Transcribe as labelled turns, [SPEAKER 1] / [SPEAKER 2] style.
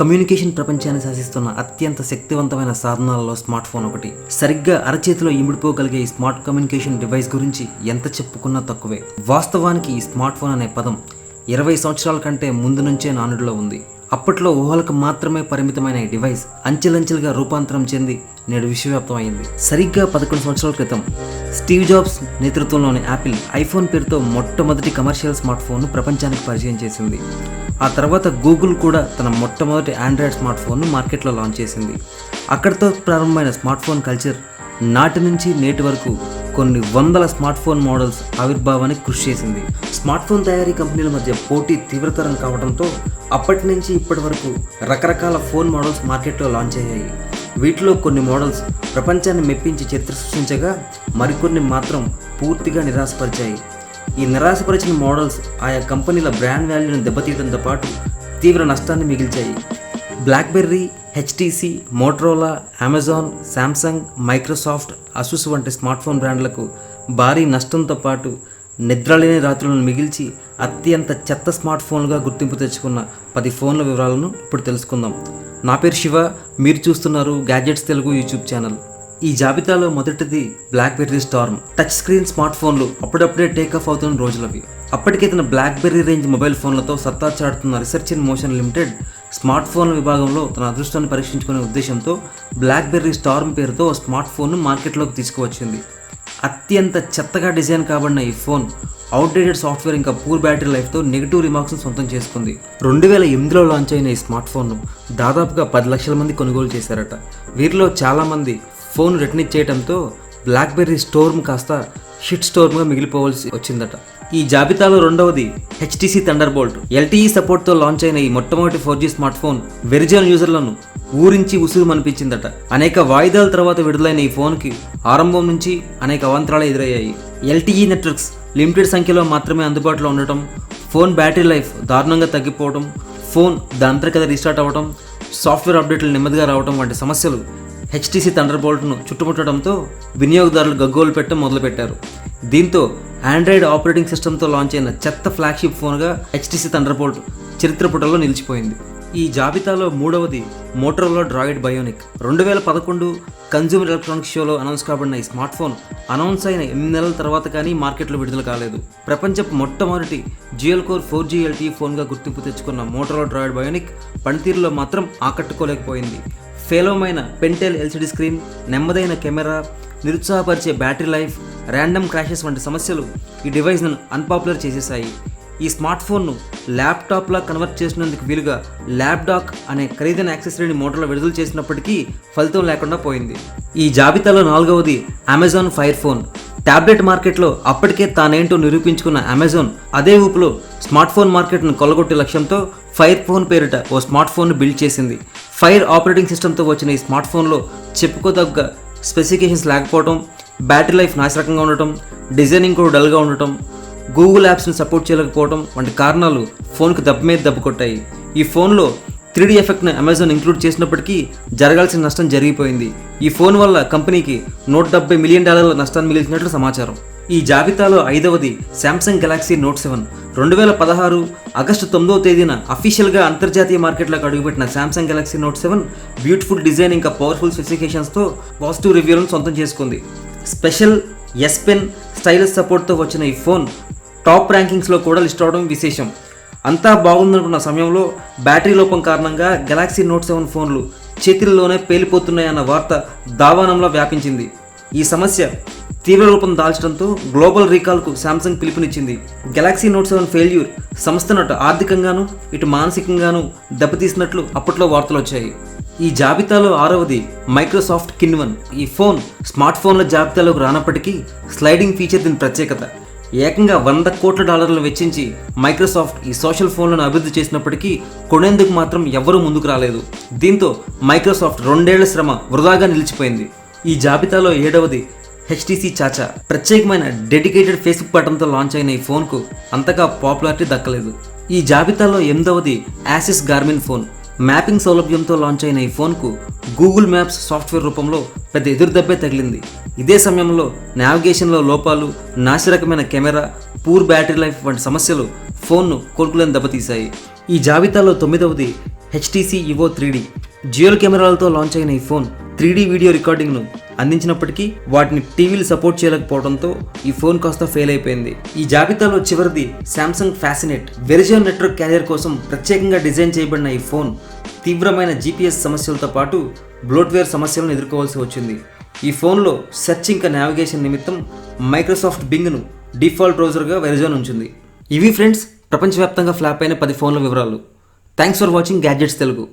[SPEAKER 1] Communication ప్రపంచాన్ని శాసిస్తున్న అత్యంత శక్తివంతమైన సాధనాలలో స్మార్ట్ ఫోన్ ఒకటి. సరిగ్గా అరచేతిలో ఇమిడిపోగలిగే ఈ స్మార్ట్ కమ్యూనికేషన్ డివైస్ గురించి ఎంత చెప్పుకున్నా తక్కువే. వాస్తవానికి ఈ స్మార్ట్ ఫోన్ అనే పదం ఇరవై సంవత్సరాల కంటే ముందు నుంచే నానుడిలో ఉంది. అప్పట్లో ఊహలకు మాత్రమే పరిమితమైన ఈ డివైస్ అంచెలంచెలుగా రూపాంతరం చెంది నేడు విశ్వవ్యాప్తం అయింది సరిగ్గా పదకొండు సంవత్సరాల క్రితం స్టీవ్ జాబ్స్ నేతృత్వంలోని యాపిల్ ఐఫోన్ పేరుతో మొట్టమొదటి కమర్షియల్ స్మార్ట్ ఫోన్ను ప్రపంచానికి పరిచయం చేసింది. ఆ తర్వాత గూగుల్ కూడా తన మొట్టమొదటి ఆండ్రాయిడ్ స్మార్ట్ ఫోన్ను మార్కెట్లో లాంచ్ చేసింది. అక్కడితో ప్రారంభమైన స్మార్ట్ ఫోన్ కల్చర్ నాటి నుంచి నేటి వరకు కొన్ని వందల స్మార్ట్ ఫోన్ మోడల్స్ ఆవిర్భావానికి కృషి చేసింది. స్మార్ట్ ఫోన్ తయారీ కంపెనీల మధ్య పోటీ తీవ్రతరం కావడంతో అప్పటి నుంచి ఇప్పటి వరకు రకరకాల ఫోన్ మోడల్స్ మార్కెట్లో లాంచ్ అయ్యాయి. వీటిలో కొన్ని మోడల్స్ ప్రపంచాన్ని మెప్పించి చరిత్ర సృష్టించగా మరికొన్ని మాత్రం పూర్తిగా నిరాశపరిచాయి. ఈ నిరాశపరిచిన మోడల్స్ ఆయా కంపెనీల బ్రాండ్ వాల్యూను దెబ్బతీయడంతో పాటు తీవ్ర నష్టాన్ని మిగిల్చాయి. BlackBerry HTC Motorola Amazon Samsung Microsoft Asus వంటి స్మార్ట్ ఫోన్ బ్రాండ్లకు భారీ నష్టంతో పాటు నిద్రలేని రాత్రులను మిగిల్చి అత్యంత చెత్త స్మార్ట్ ఫోన్లుగా గుర్తింపు తెచ్చుకున్న పది ఫోన్ల వివరాలను ఇప్పుడు తెలుసుకుందాం. నా పేరు శివ మీరు చూస్తున్నారు గ్యాడ్జెట్స్ తెలుగు యూట్యూబ్ ఛానల్. ఈ జాబితాలో మొదటిది BlackBerry Storm touch screen smart ఫోన్లు అప్పుడప్పుడే టేక్ ఆఫ్ అవుతున్న రోజులవి. అప్పటికే తన బ్లాక్బెర్రీ రేంజ్ మొబైల్ ఫోన్లతో సత్తా చాటుతున్న research in motion limited smart ఫోన్ల విభాగంలో తన అదృష్టాన్ని పరీక్షించుకునే ఉద్దేశంతో బ్లాక్బెర్రీ స్టార్మ్ పేరుతో స్మార్ట్ ఫోన్ను మార్కెట్లోకి తీసుకువచ్చింది. అత్యంత చెత్తగా డిజైన్ కాబడిన ఈ ఫోన్ అవుట్డేటెడ్ సాఫ్ట్వేర్ ఇంకా పూర్ బ్యాటరీ లైఫ్తో నెగిటివ్ రిమార్క్స్ను సొంతం చేసుకుంది. రెండు వేల ఎనిమిదిలో లాంచ్ అయిన ఈ స్మార్ట్ ఫోన్ను దాదాపుగా పది లక్షల మంది కొనుగోలు చేశారట. వీరిలో చాలామంది ఫోన్ రిటర్న్ ఇచ్చేయడంతో బ్లాక్బెర్రీ స్టోర్మ్ కాస్త షిట్ స్టోర్మ్గా మిగిలిపోవాల్సి వచ్చిందట. ఈ జాబితాలో రెండవది హెచ్టీసీ థండర్ బోల్ట్ ఎల్టీఈ సపోర్ట్తో లాంచ్ అయిన ఈ మొట్టమొదటి four G smart phone Verizon యూజర్లను ఊరించి ఉసురు అనిపించిందట అనేక వాయిదాల తర్వాత విడుదలైన ఈ ఫోన్కి ఆరంభం నుంచి అనేక అవాంతరాలు ఎదురయ్యాయి. ఎల్టీఈ నెట్వర్క్స్ లిమిటెడ్ సంఖ్యలో మాత్రమే అందుబాటులో ఉండటం ఫోన్ బ్యాటరీ లైఫ్ దారుణంగా తగ్గిపోవడం ఫోన్ దాంతరికత రీస్టార్ట్ అవ్వడం సాఫ్ట్వేర్ అప్డేట్లు నెమ్మదిగా రావడం వంటి సమస్యలు హెచ్టీసీ థండర్ బోల్ట్ను చుట్టుముట్టడంతో వినియోగదారులు గగ్గోలు పెట్టడం మొదలుపెట్టారు. దీంతో ఆండ్రాయిడ్ ఆపరేటింగ్ సిస్టమ్తో లాంచ్ అయిన చెత్త ఫ్లాగ్షిప్ ఫోన్గా హెచ్టీసీ థండర్ బోల్ట్ చరిత్ర పుటల్లో నిలిచిపోయింది. ఈ జాబితాలో మూడవది మోటరోలో డ్రాయిడ్ బయోనిక్ రెండు వేల పదకొండు కన్జ్యూమర్ ఎలక్ట్రానిక్స్ షోలో అనౌన్స్ కాబడిన ఈ స్మార్ట్ ఫోన్ అనౌన్స్ అయిన ఎనిమిది నెలల తర్వాత కానీ మార్కెట్లో విడుదల కాలేదు. ప్రపంచపు మొట్టమొదటి జియల్ కోర్ ఫోర్ జీ ఎల్టీ ఫోన్గా గుర్తింపు తెచ్చుకున్న మోటరోలో డ్రాయిడ్ బయోనిక్ పనితీరులో మాత్రం ఆకట్టుకోలేకపోయింది. ఫేలోమైన పెంటెల్ ఎల్సిడి స్క్రీన్ నెమ్మదైన కెమెరా నిరుత్సాహపరిచే బ్యాటరీ లైఫ్ ర్యాండమ్ క్రాషెస్ వంటి సమస్యలు ఈ డివైస్ను అన్పాపులర్ చేసేశాయి. ఈ స్మార్ట్ ఫోన్ను ల్యాప్టాప్లా కన్వర్ట్ చేసినందుకు వీలుగా ల్యాప్డాక్ అనే ఖరీదైన యాక్సెసరీని మోటార్లో విడుదల చేసినప్పటికీ ఫలితం లేకుండా పోయింది. ఈ జాబితాలో నాలుగవది అమెజాన్ ఫైర్ ఫోన్ టాబ్లెట్ మార్కెట్లో అప్పటికే తానేంటో నిరూపించుకున్న అమెజాన్ అదే ఊపులో స్మార్ట్ ఫోన్ మార్కెట్ను కొల్లగొట్టే లక్ష్యంతో ఫైర్ ఫోన్ పేరిట ఓ స్మార్ట్ ఫోన్ను బిల్డ్ చేసింది. ఫైర్ ఆపరేటింగ్ సిస్టమ్తో వచ్చిన ఈ స్మార్ట్ ఫోన్లో చెప్పుకోదగ్గ స్పెసిఫికేషన్స్ లేకపోవడం బ్యాటరీ లైఫ్ నాశరకంగా ఉండటం డిజైనింగ్ కూడా డల్గా ఉండటం గూగుల్ యాప్స్ని సపోర్ట్ చేయలేకపోవడం వంటి కారణాలు ఫోన్కు దెబ్బ మీద దెబ్బ కొట్టాయి. ఈ ఫోన్లో త్రీ డీ అమెజాన్ ఇంక్లూడ్ చేసినప్పటికీ జరగాల్సిన నష్టం జరిగిపోయింది. ఈ ఫోన్ వల్ల కంపెనీకి నూట డెబ్బై మిలియన్ డాలర్ల నష్టాన్ని మిగిలిచినట్లు సమాచారం. ఈ జాబితాలో ఐదవది శాంసంగ్ గెలాక్సీ నోట్ సెవెన్ రెండు వేల పదహారు ఆగస్టు తొమ్మిదవ తేదీన అఫీషియల్గా అంతర్జాతీయ మార్కెట్లోకి అడుగుపెట్టిన Samsung Galaxy Note seven beautiful design ఇంకా పవర్ఫుల్ స్పెసిఫికేషన్స్తో పాజిటివ్ రివ్యూలను సొంతం చేసుకుంది. స్పెషల్ ఎస్ పెన్ స్టైలస్ సపోర్ట్తో వచ్చిన ఈ ఫోన్ టాప్ ర్యాంకింగ్స్లో కూడా లిస్ట్ అవడం విశేషం. అంతా బాగుందనుకున్న సమయంలో బ్యాటరీ లోపం కారణంగా గెలాక్సీ నోట్ సెవెన్ ఫోన్లు చేతిల్లోనే పేలిపోతున్నాయన్న వార్త దావానంలో వ్యాపించింది. ఈ సమస్య తీవ్ర రూపం దాల్చడంతో గ్లోబల్ రీకాల్కు శాంసంగ్ పిలుపునిచ్చింది. గెలాక్సీ నోట్ సెవెన్ ఫెయిల్యూర్ సంస్థను అటు ఆర్థికంగాను ఇటు మానసికంగాను దెబ్బతీసినట్లు అప్పట్లో వార్తలు వచ్చాయి ఈ జాబితాలో ఆరవది మైక్రోసాఫ్ట్ కిన్వన్. ఈ ఫోన్ స్మార్ట్ ఫోన్ల జాబితాలోకి రానప్పటికీ స్లైడింగ్ ఫీచర్ దీని ప్రత్యేకత. ఏకంగా వంద కోట్ల డాలర్లను వెచ్చించి మైక్రోసాఫ్ట్ ఈ సోషల్ ఫోన్లను అభివృద్ధి చేసినప్పటికీ కొనేందుకు మాత్రం ఎవ్వరూ ముందుకు రాలేదు. దీంతో మైక్రోసాఫ్ట్ రెండేళ్ళ శ్రమ వృధాగా నిలిచిపోయింది. ఈ జాబితాలో ఏడవది హెచ్టీసీ చాచా. ప్రత్యేకమైన డెడికేటెడ్ ఫేస్బుక్ బటన్తో లాంచ్ అయిన ఈ ఫోన్కు అంతగా పాపులారిటీ దక్కలేదు. ఈ జాబితాలో ఎనిమిదవది యాసిస్ గార్మిన్ ఫోన్. మ్యాపింగ్ సౌలభ్యంతో లాంచ్ అయిన ఈ ఫోన్కు గూగుల్ మ్యాప్స్ సాఫ్ట్వేర్ రూపంలో పెద్ద ఎదురుదెబ్బే తగిలింది. ఇదే సమయంలో నావిగేషన్లో లోపాలు నాసిరకమైన కెమెరా పూర్ బ్యాటరీ లైఫ్ వంటి సమస్యలు ఫోన్ను కోలుకులేని దెబ్బతీశాయి. ఈ జాబితాలో తొమ్మిదవది హెచ్టీసీ ఇవో త్రీ డి. కెమెరాలతో లాంచ్ అయిన ఈ ఫోన్ త్రీ వీడియో రికార్డింగ్ను అందించినప్పటికీ వాటిని టీవీలు సపోర్ట్ చేయలేకపోవడంతో ఈ ఫోన్ కాస్త ఫెయిల్ అయిపోయింది. ఈ జాబితాలో చివరిది Samsung Fascinate Verizon network carrier కోసం ప్రత్యేకంగా డిజైన్ చేయబడిన ఈ ఫోన్ తీవ్రమైన జీపీఎస్ సమస్యలతో పాటు బ్లోట్వేర్ సమస్యలను ఎదుర్కోవాల్సి వచ్చింది. ఈ ఫోన్లో సెర్చ్ ఇంకా నావిగేషన్ నిమిత్తం మైక్రోసాఫ్ట్ బింగ్ను డిఫాల్ట్ బ్రౌజర్గా వెరిజోన్ ఉంచింది. ఇవి ఫ్రెండ్స్ ప్రపంచవ్యాప్తంగా ఫ్లాప్ అయిన పది ఫోన్ల వివరాలు. Thanks for watching gadgets Telugu.